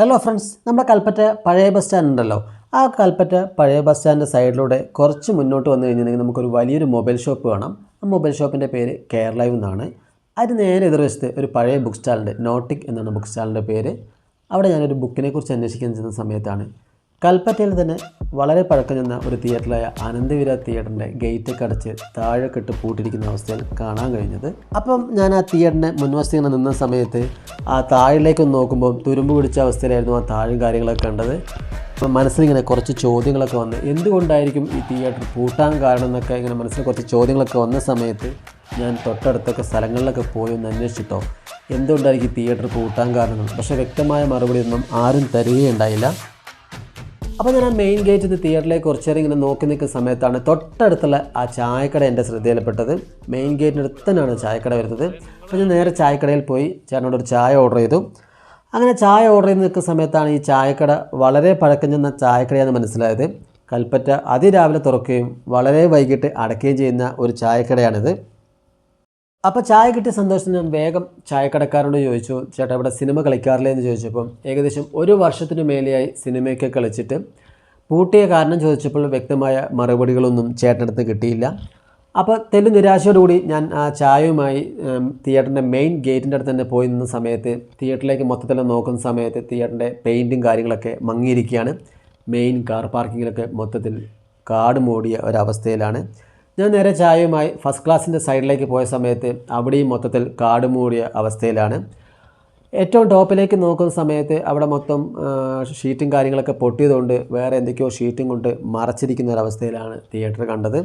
Hello friends നമ്മുടെ കൽപ്പറ്റ പഴയ bus stand ഉണ്ടല്ലോ. ആ കൽപ്പറ്റ പഴയ ബസ് സ്റ്റാൻഡിന്റെ സൈഡിലൂടെ കുറച്ച് മുന്നോട്ട് വന്നു കഴിഞ്ഞിട്ടുണ്ടെങ്കിൽ നമുക്കൊരു വലിയൊരു മൊബൈൽ ഷോപ്പ് കാണാം. ആ മൊബൈൽ ഷോപ്പിന്റെ പേര് ലൈവ് എന്നാണ്. അതിന് നേരെ എതിർവശത്ത് ഒരു പഴയ ബുക്ക് സ്റ്റാളുണ്ട് നോട്ടിക് എന്നാണ് ബുക്ക് സ്റ്റാളിന്റെ പേര്. അവിടെ ഞാനൊരു ബുക്കിനെ കുറിച്ച് അന്വേഷിക്കാൻ ചെന്ന സമയത്താണ്. കൽപ്പറ്റയിൽ തന്നെ വളരെ പഴക്കം ചെന്ന ഒരു തിയേറ്ററായ ആനന്ദവിര തിയേറ്ററിന്റെ ഗേറ്റ് അടച്ച് താഴെ ഇട്ട് പൂട്ടിരിക്കുന്ന അവസ്ഥയിൽ കാണാൻ കഴിഞ്ഞത്. അപ്പം ഞാൻ ആ തിയേറ്ററിന്റെ മുൻവശത്ത് ഇങ്ങനെ നിന്ന സമയത്ത് ആ താഴിലേക്ക് നോക്കുമ്പോൾ തുരുമ്പ് പിടിച്ച അവസ്ഥയിലായിരുന്നു ആ താഴും കാര്യങ്ങളൊക്കെ കണ്ടത്. അപ്പം മനസ്സിലിങ്ങനെ കുറച്ച് ചോദ്യങ്ങളൊക്കെ വന്ന് എന്തുകൊണ്ടായിരിക്കും ഈ തിയേറ്റർ പൂട്ടാൻ കാരണം എന്നൊക്കെ ഇങ്ങനെ മനസ്സിൽ കുറച്ച് ചോദ്യങ്ങളൊക്കെ വന്ന സമയത്ത് ഞാൻ തൊട്ടടുത്തൊക്കെ സ്ഥലങ്ങളിലൊക്കെ പോയി ഒന്ന് അന്വേഷിച്ചിട്ടോ എന്തുകൊണ്ടായിരിക്കും ഈ തിയേറ്റർ പൂട്ടാൻ കാരണം? പക്ഷേ വ്യക്തമായ മറുപടി ഒന്നും ആരും തരികയുണ്ടായില്ല. അപ്പോൾ ഞാൻ ആ മെയിൻ ഗേറ്റിൽ നിന്ന് തിയേറ്ററിലേക്ക് കുറച്ച് നേരം ഇങ്ങനെ നോക്കി നിൽക്കുന്ന സമയത്താണ് തൊട്ടടുത്തുള്ള ആ ചായക്കട എന്റെ ശ്രദ്ധയിൽപ്പെട്ടത്. മെയിൻ ഗേറ്റിന് അടുത്ത് തന്നെയാണ് ചായക്കട വരുന്നത്. അപ്പോൾ ഞാൻ നേരെ ചായക്കടയിൽ പോയി ചേട്ടനോട് ഒരു ചായ ഓർഡർ ചെയ്തു. അങ്ങനെ ചായ ഓർഡർ ചെയ്ത് നിൽക്കുന്ന സമയത്താണ് ഈ ചായക്കട വളരെ പഴക്കം ചെന്ന ചായക്കടയാണെന്ന് മനസ്സിലായത്. കൽപ്പറ്റ അതിരാവിലെ തുറക്കുകയും വളരെ വൈകിട്ട് അടയ്ക്കുകയും ചെയ്യുന്ന ഒരു ചായക്കടയാണിത്. അപ്പോൾ ചായ കിട്ടിയ സന്തോഷത്തിന് ഞാൻ വേഗം ചായക്കടക്കാരോട് ചോദിച്ചു ചേട്ടാ ഇവിടെ സിനിമ കളിക്കാറില്ലേ? എന്ന് ചോദിച്ചപ്പം ഏകദേശം ഒരു വർഷത്തിന് മേലെയായി സിനിമയൊക്കെ കളിച്ചിട്ട് പൂട്ടിയ കാരണം ചോദിച്ചപ്പോൾ വ്യക്തമായ മറുപടികളൊന്നും ചേട്ടനടുത്ത് കിട്ടിയില്ല. അപ്പോൾ തെല്ലു നിരാശയോടുകൂടി ഞാൻ ആ ചായയുമായി തിയേറ്ററിന്റെ മെയിൻ ഗേറ്റിന്റെ അടുത്ത് തന്നെ പോയി നിന്ന സമയത്ത് തിയേറ്ററിലേക്ക് മൊത്തത്തിൽ നോക്കുന്ന സമയത്ത് തിയേറ്ററിന്റെ പെയിന്റും കാര്യങ്ങളൊക്കെ മങ്ങിയിരിക്കുകയാണ്. മെയിൻ കാർ പാർക്കിങ്ങിലൊക്കെ മൊത്തത്തിൽ കാട് മൂടിയ ഒരവസ്ഥയിലാണ്. ഞാൻ നേരെ ചായയുമായി ഫസ്റ്റ് ക്ലാസ്സിന്റെ സൈഡിലേക്ക് പോയ സമയത്ത് അവിടെയും മൊത്തത്തിൽ കാട് മൂടിയ അവസ്ഥയിലാണ്. ഏറ്റവും ടോപ്പിലേക്ക് നോക്കുന്ന സമയത്ത് അവിടെ മൊത്തം ഷീറ്റും കാര്യങ്ങളൊക്കെ പൊട്ടിയതുകൊണ്ട് വേറെ എന്തൊക്കെയോ ഷീറ്റും കൊണ്ട് മറച്ചിരിക്കുന്ന ഒരവസ്ഥയിലാണ് തിയേറ്റർ കണ്ടത്.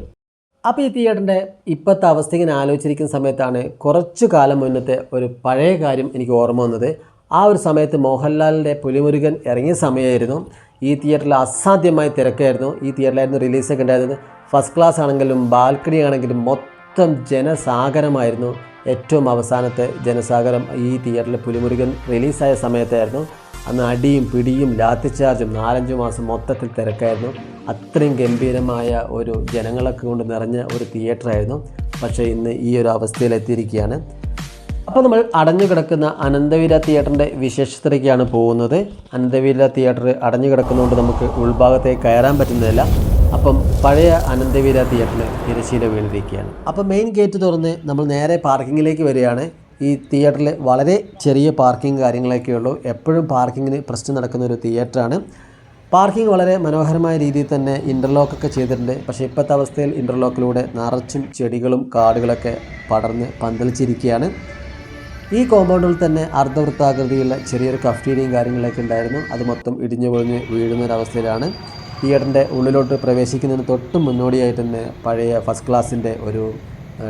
അപ്പോൾ ഈ തിയേറ്ററിന്റെ ഇപ്പോഴത്തെ അവസ്ഥ ഇങ്ങനെ ആലോചിച്ചിരിക്കുന്ന സമയത്താണ് കുറച്ചു കാലം മുന്നത്തെ ഒരു പഴയ കാര്യം എനിക്ക് ഓർമ്മ വന്നത്. ആ ഒരു സമയത്ത് മോഹൻലാലിന്റെ പുലിമുരുകൻ ഇറങ്ങിയ സമയമായിരുന്നു. ഈ തിയേറ്ററിൽ അസാധ്യമായ തിരക്കായിരുന്നു. ഈ തിയേറ്ററിലായിരുന്നു റിലീസൊക്കെ ഉണ്ടായിരുന്നത്. ഫസ്റ്റ് ക്ലാസ് ആണെങ്കിലും ബാൽക്കണി ആണെങ്കിലും മൊത്തം ജനസാഗരമായിരുന്നു. ഏറ്റവും അവസാനത്തെ ജനസാഗരം ഈ തിയേറ്ററിൽ പുലിമുരുകൻ റിലീസായ സമയത്തായിരുന്നു. അന്ന് അടിയും പിടിയും ലാത്തിച്ചാർജും നാലഞ്ച് മാസം മൊത്തത്തിൽ തിരക്കായിരുന്നു. അത്രയും ഗംഭീരമായ ഒരു ജനങ്ങളൊക്കെ കൊണ്ട് നിറഞ്ഞ ഒരു തിയേറ്ററായിരുന്നു. പക്ഷേ ഇന്ന് ഈ ഒരു അവസ്ഥയിലെത്തിയിരിക്കുകയാണ്. അപ്പോൾ നമ്മൾ അടഞ്ഞു കിടക്കുന്ന അനന്തവീര തിയേറ്ററിന്റെ വിശേഷത്തിലേക്കാണ് പോകുന്നത്. അനന്തവീര തിയേറ്റർ അടഞ്ഞു കിടക്കുന്നതുകൊണ്ട് നമുക്ക് ഉൾഭാഗത്തെ കയറാൻ പറ്റുന്നതല്ല. അപ്പം പഴയ അനന്തവീര തിയേറ്ററിന് തിരശ്ശീല വീണിരിക്കുകയാണ്. അപ്പോൾ മെയിൻ ഗേറ്റ് തുറന്ന് നമ്മൾ നേരെ പാർക്കിങ്ങിലേക്ക് വരികയാണ്. ഈ തിയേറ്ററിൽ വളരെ ചെറിയ പാർക്കിംഗ് കാര്യങ്ങളൊക്കെ ഉള്ളൂ. എപ്പോഴും പാർക്കിങ്ങിന് പ്രശ്നം നടക്കുന്ന ഒരു തിയേറ്ററാണ്. പാർക്കിംഗ് വളരെ മനോഹരമായ രീതിയിൽ തന്നെ ഇന്റർലോക്കൊക്കെ ചെയ്തിട്ടുണ്ട്. പക്ഷേ ഇപ്പോഴത്തെ അവസ്ഥയിൽ ഇന്റർലോക്കിലൂടെ നിറച്ചും ചെടികളും കാടുകളൊക്കെ പടർന്ന് പന്തലിച്ചിരിക്കുകയാണ്. ഈ കോമ്പൗണ്ടിൽ തന്നെ അർദ്ധവൃത്താകൃതിയുള്ള ചെറിയൊരു കഫ്റ്റീരിയും കാര്യങ്ങളൊക്കെ ഉണ്ടായിരുന്നു. അത് മൊത്തം ഇടിഞ്ഞു പൊളിഞ്ഞ് വീഴുന്നൊരവസ്ഥയിലാണ് തിയേറ്ററിന്റെ ഉള്ളിലോട്ട് പ്രവേശിക്കുന്നതിന് തൊട്ട് മുന്നോടിയായിട്ട് തന്നെ പഴയ ഫസ്റ്റ് ക്ലാസ്സിന്റെ ഒരു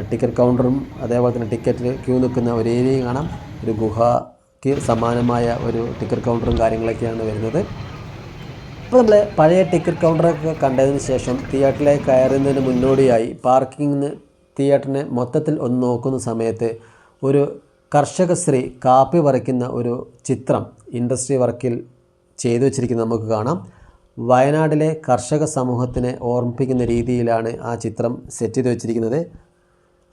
ടിക്കറ്റ് കൗണ്ടറും അതേപോലെ തന്നെ ടിക്കറ്റിൽ ക്യൂ നിൽക്കുന്ന ഒരു ഏരിയയും കാണാം. ഒരു ഗുഹയ്ക്ക് സമാനമായ ഒരു ടിക്കറ്റ് കൗണ്ടറും കാര്യങ്ങളൊക്കെയാണ് വരുന്നത്. ഇപ്പോൾ നമ്മൾ പഴയ ടിക്കറ്റ് കൗണ്ടറൊക്കെ കണ്ടതിന് ശേഷം തിയേറ്ററിലേക്ക് കയറുന്നതിന് മുന്നോടിയായി പാർക്കിങ്ങിന് തിയേറ്ററിനെ മൊത്തത്തിൽ ഒന്ന് നോക്കുന്ന സമയത്ത് ഒരു കർഷക സ്ത്രീ കാപ്പി പറിക്കുന്ന ഒരു ചിത്രം ഇൻഡസ്ട്രി വർക്കിൽ ചെയ്തു വച്ചിരിക്കുന്നത് നമുക്ക് കാണാം. വയനാടിലെ കർഷക സമൂഹത്തിനെ ഓർമ്മിപ്പിക്കുന്ന രീതിയിലാണ് ആ ചിത്രം സെറ്റ് ചെയ്ത് വെച്ചിരിക്കുന്നത്.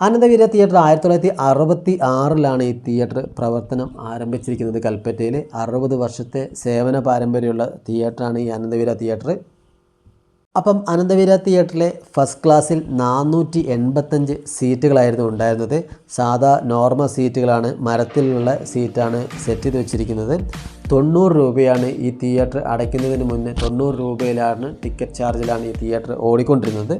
അനന്തവീര തിയേറ്റർ ആയിരത്തി തൊള്ളായിരത്തി അറുപത്തി ആറിലാണ് ഈ തിയേറ്റർ പ്രവർത്തനം ആരംഭിച്ചിരിക്കുന്നത്. കൽപ്പറ്റയിൽ അറുപത് വർഷത്തെ സേവന പാരമ്പര്യമുള്ള തിയേറ്ററാണ് ഈ അനന്തവീര തിയേറ്റർ. അപ്പം അനന്തവീര തിയേറ്ററിലെ ഫസ്റ്റ് ക്ലാസ്സിൽ നാനൂറ്റി എൺപത്തഞ്ച് സീറ്റുകളായിരുന്നു ഉണ്ടായിരുന്നത്. സാധാ നോർമൽ സീറ്റുകളാണ് മരത്തിലുള്ള സീറ്റാണ് സെറ്റ് ചെയ്ത് വെച്ചിരിക്കുന്നത്. തൊണ്ണൂറ് രൂപയാണ് ഈ തിയേറ്റർ അടയ്ക്കുന്നതിന് മുന്നേ തൊണ്ണൂറ് രൂപയിലാണ് ടിക്കറ്റ് ചാർജിലാണ് ഈ തിയേറ്റർ ഓടിക്കൊണ്ടിരുന്നത്.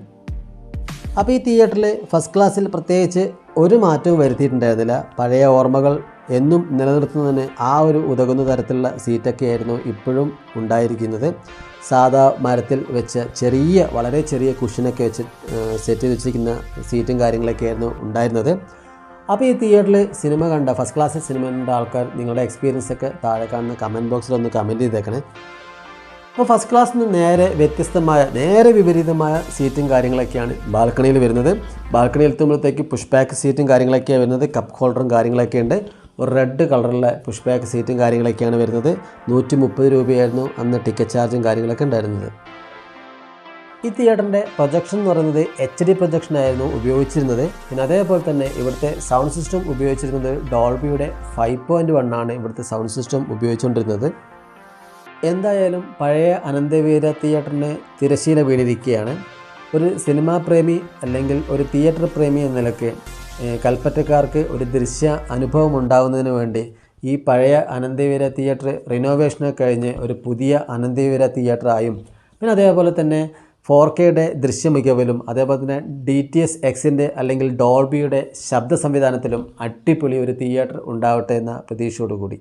അപ്പോൾ ഈ തിയേറ്ററിൽ ഫസ്റ്റ് ക്ലാസ്സിൽ പ്രത്യേകിച്ച് ഒരു മാറ്റവും വരുത്തിയിട്ടുണ്ടായിരുന്നില്ല. പഴയ ഓർമ്മകൾ എന്നും നിലനിർത്തുന്നതിന് ആ ഒരു ഉതകുന്ന തരത്തിലുള്ള സീറ്റൊക്കെ ആയിരുന്നു ഇപ്പോഴും ഉണ്ടായിരിക്കുന്നത്. സാധാ മരത്തിൽ വെച്ച ചെറിയ വളരെ ചെറിയ കുഷനൊക്കെ വെച്ച് സെറ്റ് ചെയ്ത് വെച്ചിരിക്കുന്ന സീറ്റും കാര്യങ്ങളൊക്കെ ആയിരുന്നു ഉണ്ടായിരുന്നത്. അപ്പോൾ ഈ തിയേറ്ററിൽ സിനിമ കണ്ട ഫസ്റ്റ് ക്ലാസ് സിനിമ കണ്ട ആൾക്കാർ നിങ്ങളുടെ എക്സ്പീരിയൻസ് ഒക്കെ താഴെ കാണുന്ന കമന്റ് ബോക്സിൽ ഒന്ന് കമന്റ് ചെയ്തേക്കണേ. അപ്പോൾ ഫസ്റ്റ് ക്ലാസ്സിൽ നിന്ന് നേരെ വ്യത്യസ്തമായ നേരെ വിപരീതമായ സീറ്റും കാര്യങ്ങളൊക്കെയാണ് ബാൽക്കണിയിൽ വരുന്നത്. ബാൽക്കണിയിൽ എത്തുമ്പോഴത്തേക്ക് പുഷ് ബാക്ക് സീറ്റും കാര്യങ്ങളൊക്കെയാണ് വരുന്നത്. കപ്പ് ഹോൾഡറും കാര്യങ്ങളൊക്കെ ഉണ്ട് ഒരു റെഡ് കളറുള്ള പുഷ് ബാക്ക് സീറ്റും കാര്യങ്ങളൊക്കെയാണ് വരുന്നത്. നൂറ്റി മുപ്പത് രൂപയായിരുന്നു അന്ന് ടിക്കറ്റ് ചാർജും കാര്യങ്ങളൊക്കെ ഉണ്ടായിരുന്നത്. ഈ തിയേറ്ററിന്റെ പ്രൊജക്ഷൻ എന്ന് പറയുന്നത് എച്ച് ഡി പ്രൊജക്ഷൻ ആയിരുന്നു ഉപയോഗിച്ചിരുന്നത്. പിന്നെ അതേപോലെ തന്നെ ഇവിടുത്തെ സൗണ്ട് സിസ്റ്റം ഉപയോഗിച്ചിരുന്നത് ഡോൾബിയുടെ ഫൈവ് പോയിന്റ് വൺ ആണ് ഇവിടുത്തെ സൗണ്ട് സിസ്റ്റം ഉപയോഗിച്ചുകൊണ്ടിരുന്നത്. എന്തായാലും പഴയ അനന്തവീര തിയേറ്ററിന് തിരശീല വീണിരിക്കുകയാണ്. ഒരു സിനിമാ പ്രേമി അല്ലെങ്കിൽ ഒരു തിയേറ്റർ പ്രേമി എന്ന നിലയ്ക്ക് കൽപ്പറ്റക്കാർക്ക് ഒരു ദൃശ്യ അനുഭവം ഉണ്ടാകുന്നതിന് വേണ്ടി ഈ പഴയ അനന്തവീര തിയേറ്റർ റിനോവേഷനൊക്കെ കഴിഞ്ഞ് ഒരു പുതിയ അനന്തവീര തിയേറ്ററായും പിന്നെ അതേപോലെ തന്നെ ഫോർ കെയുടെ ദൃശ്യമികവിലും അതേപോലെ തന്നെ ഡി ടി എസ് എക്സിന്റെ അല്ലെങ്കിൽ ഡോൾബിയുടെ ശബ്ദ സംവിധാനത്തിലും അടിപൊളി ഒരു തിയേറ്റർ ഉണ്ടാവട്ടെ എന്ന പ്രതീക്ഷയോടുകൂടി.